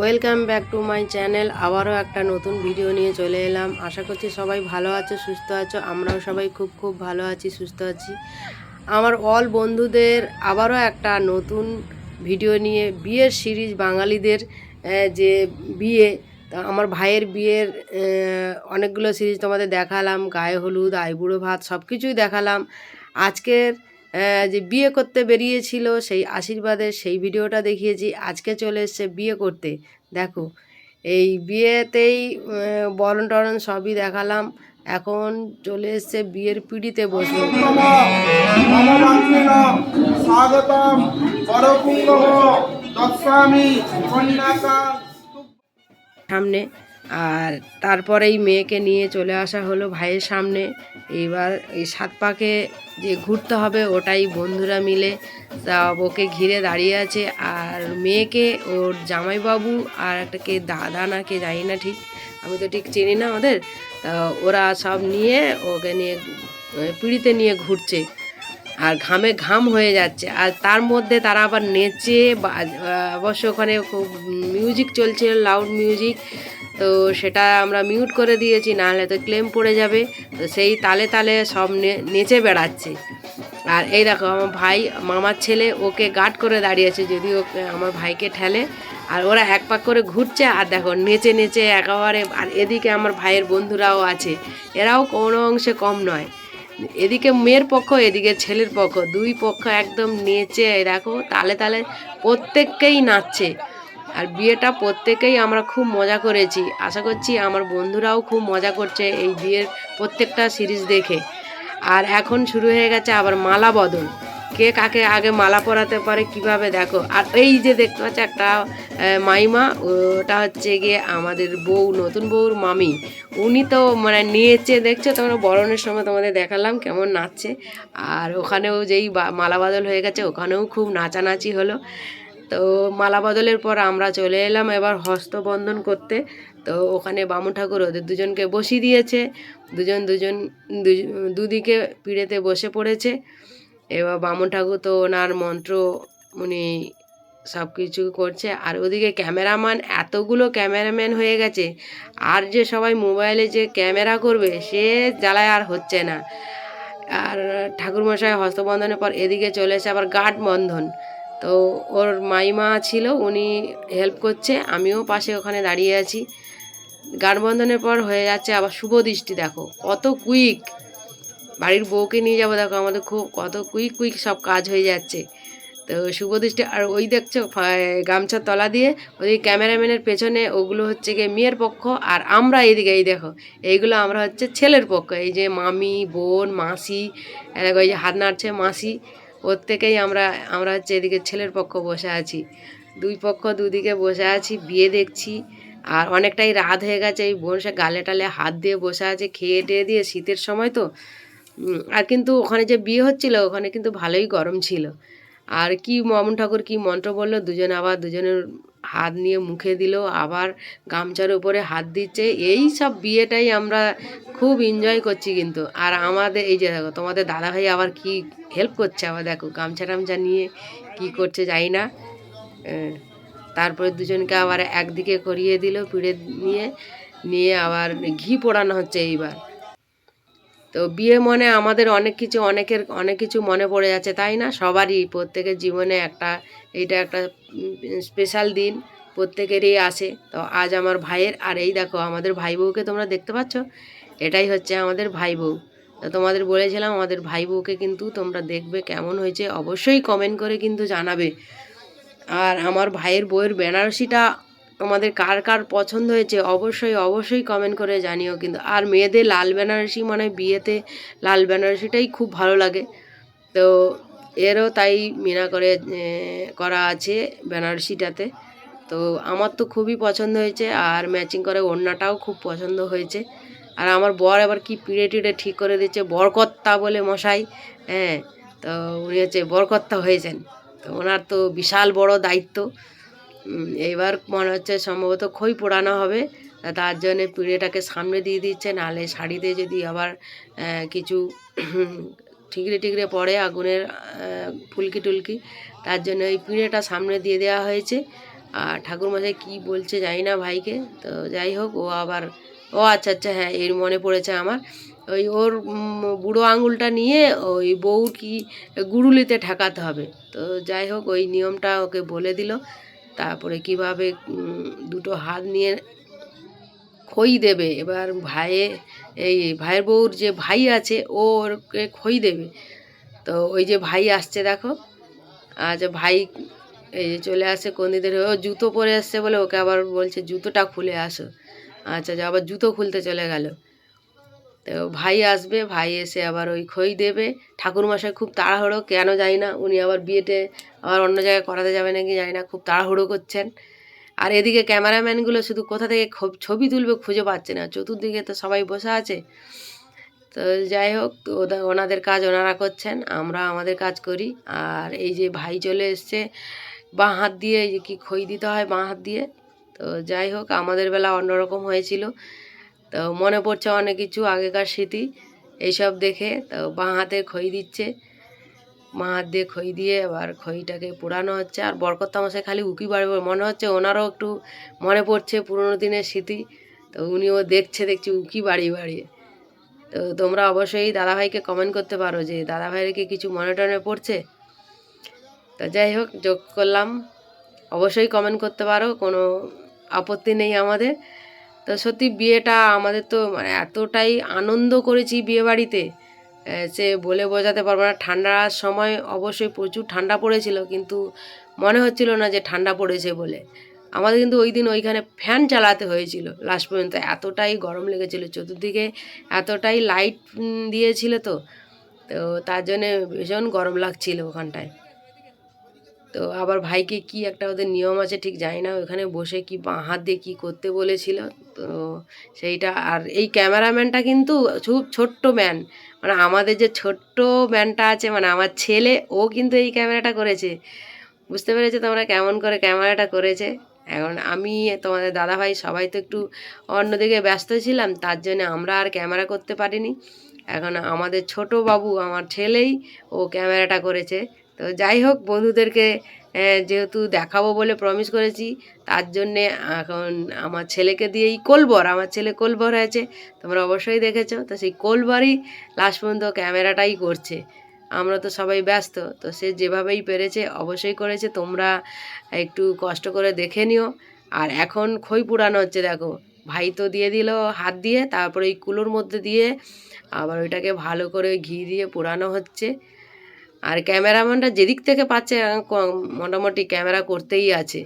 Welcome back to my channel. আবারও একটা নতুন ভিডিও নিয়ে চলে এলাম। আশা করছি সবাই ভালো আছো, সুস্থ আছো। আমরাও সবাই খুব খুব ভালো আছি, সুস্থ আছি। আমার অল বন্ধুদের আবারও একটা নতুন ভিডিও নিয়ে, বিয়ের সিরিজ বাঙালিদের যে বিয়ে, তা আমার ভাইয়ের বিয়ের অনেকগুলো সিরিজ তোমাদের দেখালাম। গায়ে হলুদ, আইবুড়ো ভাত সব কিছুই দেখালাম। আজকের যে বিয়ে করতে বেরিয়েছিল, সেই আশীর্বাদের সেই ভিডিওটা দেখিয়েছি। আজকে চলে এসছে বিয়ে করতে। দেখো এই বিয়েতেই বরণ টরণ সবই দেখালাম। এখন চলে এসছে বিয়ের পিড়িতে বসে। সামনে আর তারপরেই মেয়েকে নিয়ে চলে আসা হলো ভাইয়ের সামনে। এবার এই সাত পাকে যে ঘুরতে হবে ওটাই বন্ধুরা মিলে। তা ওকে ঘিরে দাঁড়িয়ে আছে আর মেয়েকে ওর জামাইবাবু আর একটা কে দাদা না কে জানি না ঠিক, আমি তো ঠিক চিনি না ওদের। তা ওরা সব নিয়ে ওকে নিয়ে পিড়িতে নিয়ে ঘুরছে। আর ঘামে ঘাম হয়ে যাচ্ছে। আর তার মধ্যে তারা আবার নেচে অবশ্য ওখানে খুব মিউজিক চলছে লাউড মিউজিক তো সেটা আমরা মিউট করে দিয়েছি, নাহলে তো ক্লেম পড়ে যাবে। তো সেই তালে তালে সব নেচে বেড়াচ্ছে। আর এই দেখো, আমার ভাই, মামার ছেলে ওকে গার্ড করে দাঁড়িয়েছে যদি ওকে, আমার ভাইকে ঠেলে। আর ওরা এক পাক করে ঘুরছে, আর দেখো, নেচে নেচে একেবারে, আর এদিকে আমার ভাইয়ের বন্ধুরাও আছে। এরাও কোনো অংশে কম নয়। এদিকে মেয়ের পক্ষ, এদিকে ছেলের পক্ষ। দুই পক্ষ একদম নেচে দেখো, তালে তালে প্রত্যেককেই নাচছে। আর বিয়েটা প্রত্যেকেই আমরা খুব মজা করেছি। আশা করছি আমার বন্ধুরাও খুব মজা করছে এই বিয়ের প্রত্যেকটা সিরিজ দেখে। আর এখন শুরু হয়ে গেছে আবার মালা বদল। কে কাকে আগে মালা পরাতে পারে কীভাবে, দেখো। আর এই যে দেখতে পাচ্ছ একটা মাইমা, ওটা হচ্ছে গিয়ে আমাদের বউ, নতুন বউর মামি। উনি তো মানে নিয়েছে দেখছ? তোমরা বরণের সময় তোমাদের দেখালাম কেমন নাচছে। আর ওখানেও যেই মালা বদল হয়ে গেছে, ওখানেও খুব নাচানাচি হলো। তো মালা বদলের পর আমরা চলে এলাম এবার হস্তবন্ধন করতে। তো ওখানে বামুন ঠাকুর ওদের দুজনকে বসিয়ে দিয়েছে। দুজন দুজন দুদিকে পিড়েতে বসে পড়েছে। এবার বামুন ঠাকুর তো ওনার মন্ত্র উনি সব কিছু করছে। আর ওদিকে ক্যামেরাম্যান, এতগুলো ক্যামেরাম্যান হয়ে গেছে। আর যে সবাই মোবাইলে যে ক্যামেরা করবে, সে জ্বালায় আর হচ্ছে না। আর ঠাকুরমশাই হস্তবন্ধনের পর এদিকে চলে এসে আবার গাঢ় বন্ধন। তো ওর মাইমা ছিল, উনি হেল্প করছে, আমিও পাশে ওখানে দাঁড়িয়ে আছি। গাঢ় বন্ধনের পর হয়ে যাচ্ছে আবার শুভ দৃষ্টি, দেখো। কত কুইক বাড়ির বউকে নিয়ে যাব, দেখো আমাদের খুব কত কুইক কুইক সব কাজ হয়ে যাচ্ছে। তো শুভ দৃষ্টি, আর ওই দেখছ গামছার তলা দিয়ে ওই ক্যামেরাম্যানের পেছনে ওগুলো হচ্ছে গিয়ে মেয়ের পক্ষ আর আমরা এইদিকে, এই দেখো, এইগুলো আমরা হচ্ছে ছেলের পক্ষ, এই যে মামি, বোন, মাসি দেখো, এই যে হাত নাড়ছে মাসি, প্রত্যেকেই আমরা আমরা হচ্ছে এদিকে ছেলের পক্ষ বসে আছি। দুই পক্ষ দুদিকে বসে আছি, বিয়ে দেখছি, আর অনেকটাই রাত হয়ে গেছে, এই বোন সে গালে টালে হাত দিয়ে বসে আছে, খেয়ে টেয়ে দিয়ে শীতের সময় তো আর কিন্তু ওখানে যে বিয়ে হচ্ছিল, ওখানে কিন্তু ভালোই গরম ছিল। আর কি মামুন ঠাকুর কি মন্ত্র বলল, দুজন আবার দুজনের হাত নিয়ে মুখে দিল, আবার গামছার উপরে হাত দিচ্ছে। এই সব বিয়েটাই আমরা খুব এনজয় করছি কিন্তু। আর আমাদের, এই যে দেখো, তোমাদের দাদাভাই আবার কি হেল্প করছে? আবার দেখো, গামছা টামছা নিয়ে কি করছে জানি না। তারপরে দুজনকে আবার একদিকে করিয়ে দিল, পিড়ে নিয়ে নিয়ে আবার ঘি পোড়ানো হচ্ছে এইবার। তো বিয়ে মনে আমাদের অনেক কিছু, অনেকের, অনেক কিছু মনে পড়ে যাচ্ছে, তাই না? সবারই প্রত্যেকের জীবনে একটা, এইটা একটা স্পেশাল দিন প্রত্যেকেরই আসে। তো আজ আমার ভাইয়ের, আর এই দেখো, আমাদের ভাই বউকে তোমরা দেখতে পাচ্ছ? এটাই হচ্ছে আমাদের ভাই বউ। তো তোমাদের বলেছিলাম, আমাদের ভাই বউকে কিন্তু তোমরা দেখবে কেমন হয়েছে, অবশ্যই কমেন্ট করে কিন্তু জানাবে। আর আমার ভাইয়ের বইয়ের বেনারসিটা তোমাদের কার কার পছন্দ হয়েছে, অবশ্যই অবশ্যই কমেন্ট করে জানিও কিন্তু। আর মেয়েদের লাল বেনারসি মানে বিয়েতে লাল বেনারসিটাই খুব ভালো লাগে। তো এরও তাই মিনা করে করা আছে বেনারসিটাতে। তো আমার তো খুবই পছন্দ হয়েছে আর ম্যাচিং করে ওড়নাটাও খুব পছন্দ হয়েছে। আর আমার বর এবার কি পিড়ে টিড়ে ঠিক করে দিচ্ছে, বরকর্তা বলে মশাই হ্যাঁ তো উনি হচ্ছে বরকর্তা হয়েছেন। তো ওনার তো বিশাল বড় দায়িত্ব। এইবার মনে হচ্ছে সম্ভবত খই পোড়ানো হবে, তার জন্যে পিঁড়েটাকে সামনে দিয়ে দিচ্ছে, নাহলে শাড়িতে যদি আবার কিছু ঠিকরে ঠিকরে পড়ে আগুনের ফুলকি টুলকি, তার জন্য ওই পিঁড়েটা সামনে দিয়ে দেওয়া হয়েছে। আর ঠাকুরমশাই কি বলছে জানি না ভাইকে, তো যাই হোক, ও আবার, ও আচ্ছা আচ্ছা হ্যাঁ এর মনে পড়েছে আমার। ওই ওর বুড়ো আঙুলটা নিয়ে ওই বউ কি গুরুলিতে ঠেকাতে হবে। তো যাই হোক, ওই নিয়মটা ওকে বলে দিল। তারপরে কীভাবে দুটো হাত নিয়ে খই দেবে, এবার ভাইয়ে, এই ভাইয়ের বউর যে ভাই আছে, ও ওরকে খই দেবে। তো ওই যে ভাই আসছে, দেখো আচ্ছা ভাই, এই যে চলে আসছে কন্দিদের ও জুতো পরে আসছে বলে ওকে আবার বলছে, জুতোটা খুলে আসো। আচ্ছা আবার জুতো খুলতে চলে গেল। ভাই আসবে, ভাই এসে আবার ওই খই দেবে। ঠাকুরমশাই খুব তাড়াহুড়ো, কেন জানি না, উনি আবার বিয়েতে আবার অন্য জায়গায় করাতে যাবে নাকি জানি না, খুব তাড়াহুড়ো করছেন। আর এদিকে ক্যামেরাম্যানগুলো শুধু কোথা থেকে ছবি তুলবে খুঁজে পাচ্ছে না, চতুর্দিকে তো সবাই বসে আছে। তো যাই হোক ওনাদের কাজ ওনারা করছেন, আমরা আমাদের কাজ করি। আর এই যে ভাই চলে এসছে, বাঁ হাত দিয়ে যে কি খই দিতে হয় বাঁ হাত দিয়ে। তো যাই হোক, আমাদের বেলা অন্যরকম হয়েছিল। তো মনে পড়ছে অনেক কিছু আগেকার স্মৃতি, এইসব দেখে তো বাঁ হাতে খই দিচ্ছে। বাঁ হাত দিয়ে খই দিয়ে আবার খইটাকে পোড়ানো হচ্ছে। আর বরকত তামাশায় খালি উকি বাড়বে মনে হচ্ছে ওনারও একটু মনে পড়ছে পুরোনো দিনের স্মৃতি। তো উনিও দেখছে, দেখছি উকি বাড়িয়ে বাড়িয়ে। তো তোমরা অবশ্যই দাদাভাইকে কমেন্ট করতে পারো যে দাদাভাইয়ের কি কিছু মনে টনে পড়ছে। তো যাই হোক, যোগ করলাম। অবশ্যই কমেন্ট করতে পারো, কোনো আপত্তি নেই আমাদের। তো সত্যি বিয়েটা আমাদের তো মানে এতটাই আনন্দ করেছি বিয়ে বাড়িতে সে বলে বোঝাতে পারব না। ঠান্ডার সময় অবশ্যই প্রচুর ঠান্ডা পড়েছিল, কিন্তু মনে হচ্ছিল না যে ঠান্ডা পড়েছে বলে। আমাদের কিন্তু ওই দিন ওইখানে ফ্যান চালাতে হয়েছিল লাস্ট পর্যন্ত। এতটাই গরম লেগেছিল, চতুর্দিকে এতটাই লাইট দিয়েছিল তো তো তার জন্যে ভীষণ গরম লাগছিল ওখানটায়। তো আবার ভাইকে কি একটা ওদের নিয়ম আছে ঠিক জানি না, ওখানে বসে কি বাঁ হাত দিয়ে কী করতে বলেছিল। তো সেইটা, আর এই ক্যামেরাম্যানটা কিন্তু খুব ছোট্ট ম্যান। মানে আমাদের যে ছোট্ট ম্যানটা আছে মানে আমার ছেলে, ও কিন্তু এই ক্যামেরাটা করেছে। বুঝতে পেরেছ তোমরা কেমন করে ক্যামেরাটা করেছে? এখন আমি, তোমাদের দাদাভাই সবাই তো একটু অন্যদিকে ব্যস্ত ছিলাম, তার জন্য আমরা আর ক্যামেরা করতে পারিনি। এখন আমাদের ছোট বাবু, আমার ছেলেই ও ক্যামেরাটা করেছে। তো যাই হোক বন্ধুদেরকে যেহেতু দেখাবো বলে প্রমিস করেছি, তার জন্যে এখন আমার ছেলেকে দিয়েই কোলবর, আমার ছেলে কোলবর হয়েছে, তোমরা অবশ্যই দেখেছ। তো সেই কোলবরই লাস্ট পর্যন্ত ক্যামেরাটাই করছে। আমরা তো সবাই ব্যস্ত, তো সে যেভাবেই পেরেছে, অবশ্যই করেছে। তোমরা একটু কষ্ট করে দেখে নিও। আর এখন খই পুরানো হচ্ছে, দেখো। ভাই তো দিয়ে দিল হাত দিয়ে, তারপরে এই কুলোর মধ্যে দিয়ে আবার ওইটাকে ভালো করে ঘি দিয়ে পোড়ানো হচ্ছে। আর ক্যামেরাম্যানটা যেদিক থেকে পাচ্ছে মোটামুটি ক্যামেরা করতেই আছে।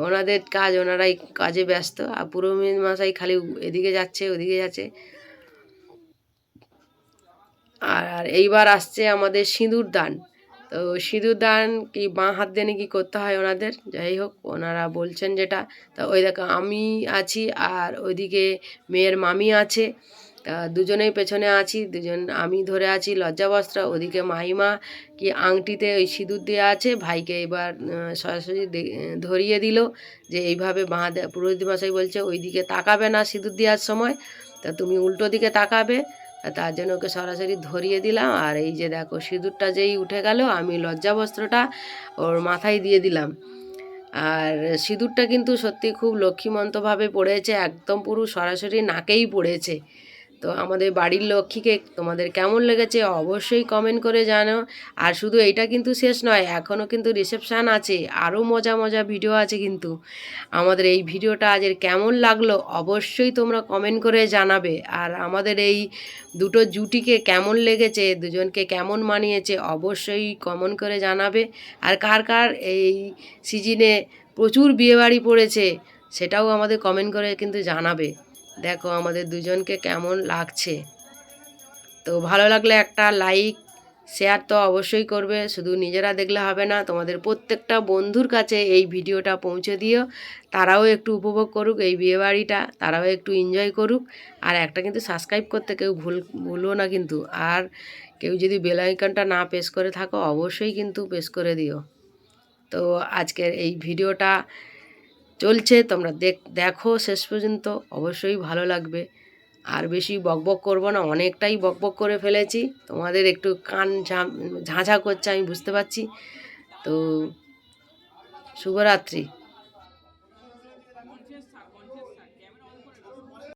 ওনাদের কাজ, ওনারাই কাজে ব্যস্ত। আর পুরোহিত মশাই খালি এদিকে যাচ্ছে, ওদিকে যাচ্ছে। আর আর এইবার আসছে আমাদের সিঁদুর দান। তো সিঁদুর দান কি বাঁ হাত দিয়ে নাকি করতে হয় ওনাদের? যাই হোক, ওনারা বলছেন যেটা। তা ওই দেখো, আমি আছি আর ওইদিকে মেয়ের মামি আছে। তা দুজনেই পেছনে আছি, দুজন, আমি ধরে আছি লজ্জাবস্ত্র ওদিকে মাহিমা কি আংটিতে ওই সিঁদুর দেওয়া আছে, ভাইকে এবার সরাসরি ধরিয়ে দিল যে এইভাবে বাঁ হাতে পুরোহিত মশাই বলছে ওইদিকে তাকাবে না সিঁদুর দেওয়ার সময়, তা তুমি উল্টো দিকে তাকাবে তার জন্য ওকে সরাসরি ধরিয়ে দিলাম, আর এই যে দেখো সিঁদুরটা যেই উঠে গেল, আমি লজ্জাবস্ত্রটা ওর মাথায় দিয়ে দিলাম। আর সিঁদুরটা কিন্তু সত্যি খুব লক্ষ্মীমন্তভাবে পড়েছে, একদম পুরো সরাসরি নাকেই পড়েছে। তো আমাদের বাড়ির লক্ষ্মীকে তোমাদের কেমন লেগেছে অবশ্যই কমেন্ট করে জানো। আর শুধু এইটা কিন্তু শেষ নয় এখনও কিন্তু রিসেপশান আছে আরও মজা মজা ভিডিও আছে কিন্তু। আমাদের এই ভিডিওটা আজের কেমন লাগল অবশ্যই তোমরা কমেন্ট করে জানাবে। আর আমাদের এই দুটো জুটিকে কেমন লেগেছে, দুজনকে কেমন মানিয়েছে অবশ্যই কমেন্ট করে জানাবে। আর কার কার এই সিজনে প্রচুর বিয়েবাড়ি পড়েছে, সেটাও আমাদের কমেন্ট করে কিন্তু জানাবে। দেখো আমাদের দুজনকে কেমন লাগছে। তো ভালো লাগলে একটা লাইক শেয়ার তো অবশ্যই করবে। শুধু নিজেরা দেখলে হবে না, তোমাদের প্রত্যেকটা বন্ধুর কাছে এই ভিডিওটা পৌঁছে দিও। তারাও একটু উপভোগ করুক এই বিয়েবাড়িটা তারাও একটু এনজয় করুক। আর একটা কিন্তু সাবস্ক্রাইব করতে কেউ ভুল, ভুলো না কিন্তু। আর কেউ যদি বেল আইকনটা না প্রেস করে থাকো, অবশ্যই কিন্তু প্রেস করে দিও। তো আজকের এই ভিডিওটা চলছে, তোমরা দেখ শেষ পর্যন্ত, অবশ্যই ভালো লাগবে। আর বেশি বকবক করব না, অনেকটাই বকবক করে ফেলেছি। তোমাদের একটু কান ঝাঁ ঝাঁঝা করছে, আমি বুঝতে পারছি। তো, শুভরাত্রি।